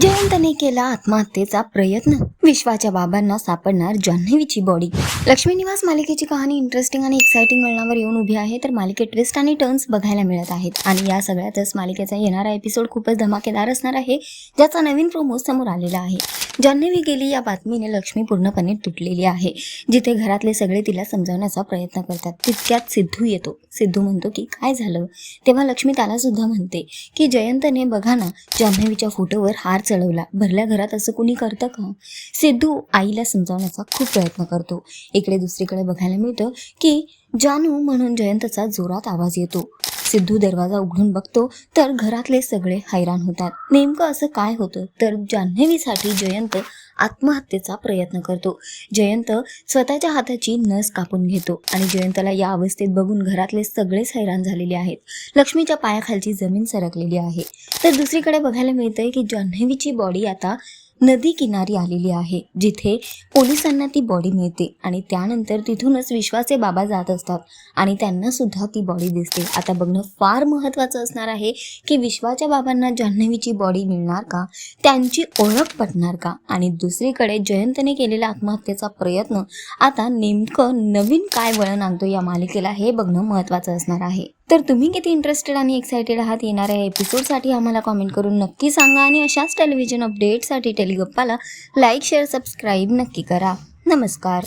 जयंतने केला आत्महत्येचा प्रयत्न. विश्वाच्या बाबांना सापडणार जान्हवीची बॉडी. लक्ष्मी निवास मालिकेची कहाणी इंटरेस्टिंग आणि एक्साइटिंग वळणावर येऊन उभी आहे तर मालिकेत ट्विस्ट आणि टर्न्स बघायला मिळत आहेत. आणि या सगळ्यातच मालिकेचा येणारा एपिसोड खूपच धमाकेदार असणार आहे ज्याचा नवीन प्रोमो समोर आलेला आहे. जान्हवी गेली या बातमीने लक्ष्मी पूर्णपणे तुटलेली आहे जिथे घरातले सगळे तिला समजावण्याचा प्रयत्न करतात. तितक्यात सिद्धू येतो. सिद्धू म्हणतो की काय झालं? तेव्हा लक्ष्मी त्याला सुद्धा म्हणते की जयंतने बघा ना जान्हवीच्या फोटोवर हार चढवला. भरल्या घरात असं कुणी करतं का? सिद्धू आईला समजावण्याचा खूप प्रयत्न करतो. इकडे दुसरीकडे बघायला मिळतं की जानू म्हणून जयंतचा जोरात आवाज येतो. सिद्धू दरवाजा उघडून बघतो तर घरातले सगळे हैराण होतात. नेमकं असं काय होतं? तर जान्हवीसाठी जयंत आत्महत्येचा प्रयत्न करतो. जयंत स्वतःच्या हाताची नस कापून घेतो आणि जयंतला या अवस्थेत बघून घरातले सगळेच हैराण झालेले आहेत. लक्ष्मीच्या पायाखालची जमीन सरकलेली आहे. तर दुसरीकडे बघायला मिळतंय की जान्हवीची बॉडी आता नदी किनारी आलेली आहे जिथे पोलिसांना ती बॉडी मिळते आणि त्यानंतर तिथूनच विश्वाचे बाबा जात असतात आणि त्यांना सुद्धा ती बॉडी दिसते. आता बघणं फार महत्त्वाचं असणार आहे की विश्वाच्या बाबांना जान्हवीची बॉडी मिळणार का त्यांची ओळख पटणार का? आणि दुसरीकडे जयंतने केलेला आत्महत्येचा प्रयत्न आता नेमकं नवीन काय वळण आणतो या मालिकेला हे बघणं महत्त्वाचं असणार आहे. तर तुम्ही किती इंटरेस्टेड आणि एक्सायटेड आहात? येणाऱ्या एपिसोडसाठी आम्हाला कॉमेंट करून नक्की सांगा आणि अशाच टेलिव्हिजन अपडेटसाठी टेलिगप्पाला लाईक शेअर सबस्क्राईब नक्की करा. नमस्कार.